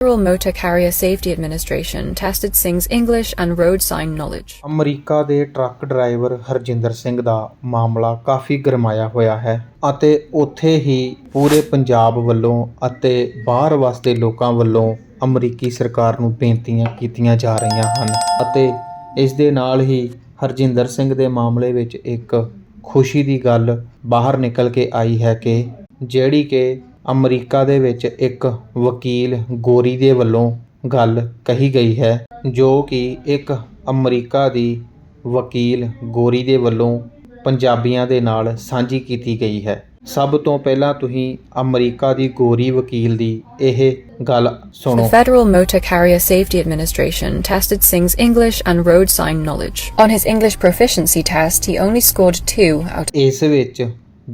Federal Motor Carrier Safety Administration tested Singh's English and road sign knowledge. America ਦੇ truck driver Harjinder Singh ਦਾ ਮਾਮਲਾ ਕਾਫੀ ਗਰਮਾਇਆ ਹੋਇਆ ਹੈ ਅਤੇ ਉੱਥੇ ਹੀ ਪੂਰੇ ਪੰਜਾਬ ਵੱਲੋਂ ਅਤੇ ਬਾਹਰ ਵਸਦੇ ਲੋਕਾਂ ਵੱਲੋਂ ਅਮਰੀਕੀ ਸਰਕਾਰ ਨੂੰ ਬੇਨਤੀਆਂ ਕੀਤੀਆਂ ਜਾ ਰਹੀਆਂ ਹਨ ਅਤੇ ਇਸ ਦੇ ਨਾਲ ਹੀ ਹਰਜਿੰਦਰ ਸਿੰਘ ਦੇ ਮਾਮਲੇ ਵਿੱਚ ਇੱਕ ਖੁਸ਼ੀ ਦੀ ਗੱਲ ਬਾਹਰ ਨਿਕਲ ਕੇ ਆਈ ਹੈ ਕਿ ਜਿਹੜੀ ਕਿ ਅਮਰੀਕਾ ਦੇ ਵਿੱਚ ਇੱਕ ਵਕੀਲ ਗੋਰੀ ਦੇ ਵੱਲੋਂ ਗੱਲ ਕਹੀ ਗਈ ਹੈ ਜੋ ਕਿ ਇੱਕ ਅਮਰੀਕਾ ਦੀ ਵਕੀਲ ਗੋਰੀ ਦੇ ਵੱਲੋਂ ਪੰਜਾਬੀਆਂ ਦੇ ਨਾਲ ਸਾਂਝੀ ਕੀਤੀ ਗਈ ਹੈ ਸਭ ਤੋਂ ਪਹਿਲਾਂ ਤੁਸੀਂ ਅਮਰੀਕਾ ਦੀ ਗੋਰੀ ਵਕੀਲ ਦੀ ਇਹ ਗੱਲ The ਸੁਣੋ Federal Motor Carrier Safety Administration tested Singh's English and road sign knowledge. On his English proficiency test, he only scored 2 out ਇਸ ਵਿੱਚ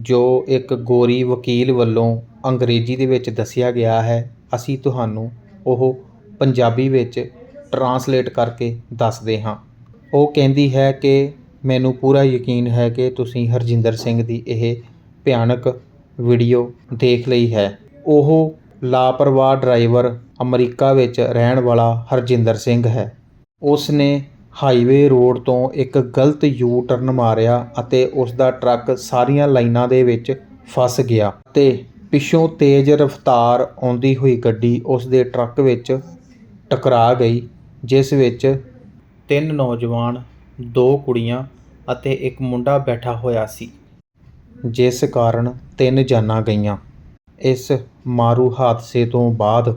ਜੋ ਇੱਕ ਗੋਰੀ ਵਕੀਲ ਵੱਲੋਂ ਅੰਗਰੇਜ਼ੀ ਦੇ ਵਿੱਚ ਦੱਸਿਆ ਗਿਆ ਹੈ, ਅਸੀਂ ਤੁਹਾਨੂੰ ਉਹ ਪੰਜਾਬੀ ਵਿੱਚ ਟਰਾਂਸਲੇਟ ਕਰਕੇ ਦੱਸਦੇ ਹਾਂ। ਉਹ ਕਹਿੰਦੀ ਹੈ ਕਿ ਮੈਨੂੰ ਪੂਰਾ ਯਕੀਨ ਹੈ ਕਿ ਤੁਸੀਂ ਹਰਜਿੰਦਰ ਸਿੰਘ ਦੀ ਇਹ ਭਿਆਨਕ ਵੀਡੀਓ ਦੇਖ ਲਈ ਹੈ। ਉਹ ਲਾਪਰਵਾਹ ਡਰਾਈਵਰ ਅਮਰੀਕਾ ਵਿੱਚ ਰਹਿਣ ਵਾਲਾ ਹਰਜਿੰਦਰ ਸਿੰਘ ਹੈ। ਉਸ ਨੇ ਹਾਈਵੇ ਰੋਡ ਤੋਂ ਇੱਕ ਗਲਤ ਯੂ ਟਰਨ ਮਾਰਿਆ ਅਤੇ ਉਸ ਦਾ ਟਰੱਕ ਸਾਰੀਆਂ ਲਾਈਨਾਂ ਦੇ ਵਿੱਚ ਫਸ ਗਿਆ ਤੇ ਪਿੱਛੋਂ ਤੇਜ਼ ਰਫ਼ਤਾਰ ਆਉਂਦੀ ਹੋਈ ਗੱਡੀ ਉਸ ਦੇ ਟਰੱਕ ਵਿੱਚ ਟਕਰਾ ਗਈ, ਜਿਸ ਵਿੱਚ ਤਿੰਨ ਨੌਜਵਾਨ, ਦੋ ਕੁੜੀਆਂ ਅਤੇ ਇੱਕ ਮੁੰਡਾ ਬੈਠਾ ਹੋਇਆ ਸੀ, ਜਿਸ ਕਾਰਨ ਤਿੰਨ ਜਾਨਾਂ ਗਈਆਂ। ਇਸ ਮਾਰੂ ਹਾਦਸੇ ਤੋਂ ਬਾਅਦ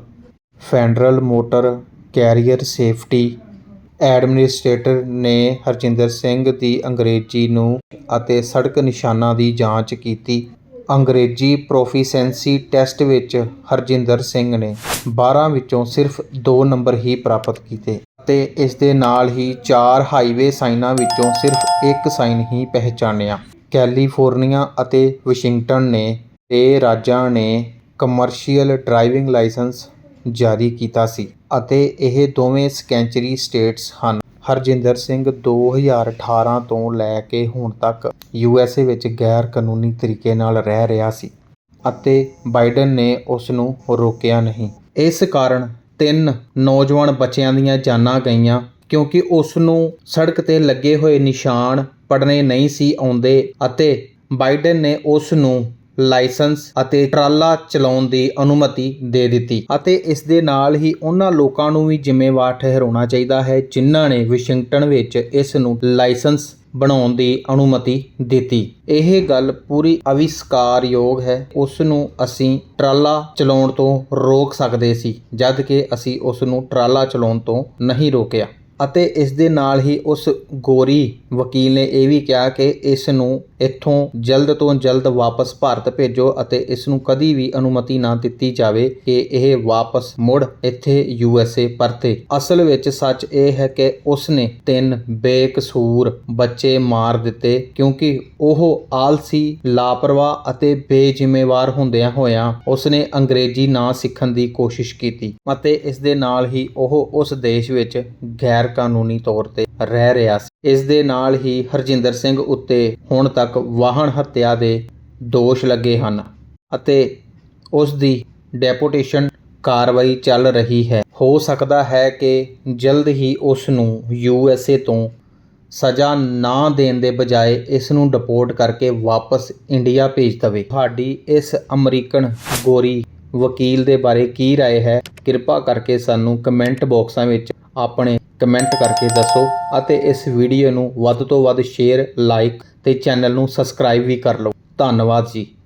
federal motor carrier safety administrator ਨੇ ਹਰਜਿੰਦਰ ਸਿੰਘ ਦੀ ਅੰਗਰੇਜ਼ੀ ਨੂੰ ਅਤੇ ਸੜਕ ਨਿਸ਼ਾਨਾਂ ਦੀ ਜਾਂਚ ਕੀਤੀ। ਅੰਗਰੇਜ਼ੀ ਪ੍ਰੋਫੀਸ਼ੈਂਸੀ ਟੈਸਟ ਵਿੱਚ ਹਰਜਿੰਦਰ ਸਿੰਘ ਨੇ 12 ਵਿੱਚੋਂ ਸਿਰਫ ਦੋ ਨੰਬਰ ਹੀ ਪ੍ਰਾਪਤ ਕੀਤੇ ਅਤੇ ਇਸ ਦੇ ਨਾਲ ਹੀ ਚਾਰ ਹਾਈਵੇ ਸਾਈਨਾਂ ਵਿੱਚੋਂ ਸਿਰਫ ਇੱਕ ਸਾਈਨ ਹੀ ਪਹਿਚਾਨਿਆ। ਕੈਲੀਫੋਰਨੀਆ ਅਤੇ ਵਾਸ਼ਿੰਗਟਨ ਨੇ ਇਹ ਰਾਜਾਂ ਨੇ ਕਮਰਸ਼ੀਅਲ ਡਰਾਈਵਿੰਗ ਲਾਇਸੈਂਸ ਜਾਰੀ ਕੀਤਾ ਸੀ ਅਤੇ ਇਹ ਦੋਵੇਂ ਸਕੈਂਚਰੀ ਸਟੇਟਸ ਹਨ। ਹਰਜਿੰਦਰ ਸਿੰਘ 2018 ਤੋਂ ਲੈ ਕੇ ਹੁਣ ਤੱਕ ਯੂਐਸਏ ਵਿੱਚ ਗੈਰ ਕਾਨੂੰਨੀ ਤਰੀਕੇ ਨਾਲ ਰਹਿ ਰਿਹਾ ਸੀ ਅਤੇ ਬਾਈਡਨ ਨੇ ਉਸ ਨੂੰ ਰੋਕਿਆ ਨਹੀਂ। ਇਸ ਕਾਰਨ ਤਿੰਨ ਨੌਜਵਾਨ ਬੱਚਿਆਂ ਦੀਆਂ ਜਾਨਾਂ ਗਈਆਂ ਕਿਉਂਕਿ ਉਸ ਨੂੰ ਸੜਕ ਤੇ ਲੱਗੇ ਹੋਏ ਨਿਸ਼ਾਨ ਪੜਨੇ ਨਹੀਂ ਸੀ ਆਉਂਦੇ ਅਤੇ ਬਾਈਡਨ ਨੇ ਉਸ ਨੂੰ ਲਾਇਸੈਂਸ ਅਤੇ ਟਰਾਲਾ ਚਲਾਉਣ ਦੀ ਅਨੁਮਤੀ ਦੇ ਦਿੱਤੀ ਅਤੇ ਇਸ ਦੇ ਨਾਲ ਹੀ ਉਹਨਾਂ ਲੋਕਾਂ ਨੂੰ ਵੀ ਜ਼ਿੰਮੇਵਾਰ ਠਹਿਰਾਉਣਾ ਚਾਹੀਦਾ ਹੈ, ਜਿਨ੍ਹਾਂ ਨੇ ਵਾਸ਼ਿੰਗਟਨ ਵਿੱਚ ਇਸ ਨੂੰ ਲਾਇਸੈਂਸ ਬਣਾਉਣ ਦੀ ਅਨੁਮਤੀ ਦਿੱਤੀ। ਇਹ ਗੱਲ ਪੂਰੀ ਅਵਿਸ਼ਕਾਰਯੋਗ ਹੈ। ਉਸ ਨੂੰ ਅਸੀਂ ਟਰਾਲਾ ਚਲਾਉਣ ਤੋਂ ਰੋਕ ਸਕਦੇ ਸੀ ਜਦ ਕਿ ਅਸੀਂ ਉਸ ਨੂੰ ਟਰਾਲਾ ਚਲਾਉਣ ਤੋਂ ਨਹੀਂ ਰੋਕਿਆ। ਅਤੇ ਇਸ ਦੇ ਨਾਲ ਹੀ ਉਸ ਗੋਰੀ ਵਕੀਲ ਨੇ ਇਹ ਵੀ ਕਿਹਾ ਕਿ ਇਸ ਨੂੰ ਇੱਥੋਂ ਜਲਦ ਤੋਂ ਜਲਦ ਵਾਪਸ ਭਾਰਤ ਭੇਜੋ ਅਤੇ ਇਸ ਨੂੰ ਕਦੀ ਵੀ ਅਨੁਮਤੀ ਨਾ ਦਿੱਤੀ ਜਾਵੇ ਕਿ ਇਹ ਵਾਪਸ ਮੁੜ ਇੱਥੇ ਯੂਐਸਏ ਪਰਤੇ। ਅਸਲ ਵਿੱਚ ਸੱਚ ਇਹ ਹੈ ਕਿ ਉਸ ਨੇ ਤਿੰਨ ਬੇਕਸੂਰ ਬੱਚੇ ਮਾਰ ਦਿੱਤੇ ਕਿਉਂਕਿ ਉਹ ਆਲਸੀ, ਲਾਪਰਵਾਹ ਅਤੇ ਬੇਜ਼ਿੰਮੇਵਾਰ ਹੁੰਦਿਆਂ ਹੋਇਆਂ ਉਸ ਨੇ ਅੰਗਰੇਜ਼ੀ ਨਾ ਸਿੱਖਣ ਦੀ ਕੋਸ਼ਿਸ਼ ਕੀਤੀ ਅਤੇ ਇਸ ਦੇ ਨਾਲ ਹੀ ਉਹ ਉਸ ਦੇਸ਼ ਵਿੱਚ ਗੈਰ ਕਾਨੂੰਨੀ ਤੌਰ ਤੇ ਰਹਿ ਰਿਹਾ ਸੀ ਇਸ ਦੇ ਨਾਲ ਹੀ ਹਰਜਿੰਦਰ ਸਿੰਘ ਉੱਤੇ ਹੁਣ ਤੱਕ ਵਾਹਨ ਹੱਤਿਆ ਦੇ ਦੋਸ਼ ਲੱਗੇ ਹਨ ਅਤੇ ਉਸ ਦੀ ਡੈਪੂਟੇਸ਼ਨ ਕਾਰਵਾਈ ਚੱਲ ਰਹੀ ਹੈ ਹੋ ਸਕਦਾ ਹੈ ਕਿ ਜਲਦ ਹੀ ਉਸ ਨੂੰ ਯੂਐਸਏ ਤੋਂ ਸਜ਼ਾ ਨਾ ਦੇਣ ਦੇ ਬਜਾਏ ਇਸ ਨੂੰ ਡਿਪੋਰਟ ਕਰਕੇ ਵਾਪਸ ਇੰਡੀਆ ਭੇਜ ਦਵੇ ਤੁਹਾਡੀ ਇਸ ਅਮਰੀਕਨ ਗੋਰੀ ਵਕੀਲ ਦੇ ਬਾਰੇ ਕੀ رائے ਹੈ ਕਿਰਪਾ ਕਰਕੇ ਸਾਨੂੰ ਕਮੈਂਟ ਬਾਕਸਾਂ ਵਿੱਚ ਆਪਣੇ ਕਮੈਂਟ ਕਰਕੇ ਦੱਸੋ ਅਤੇ ਇਸ ਵੀਡੀਓ ਨੂੰ ਵੱਧ ਤੋਂ ਵੱਧ ਸ਼ੇਅਰ, ਲਾਈਕ ਤੇ ਚੈਨਲ ਨੂੰ ਸਬਸਕ੍ਰਾਈਬ ਵੀ ਕਰ ਲਓ। ਧੰਨਵਾਦ ਜੀ।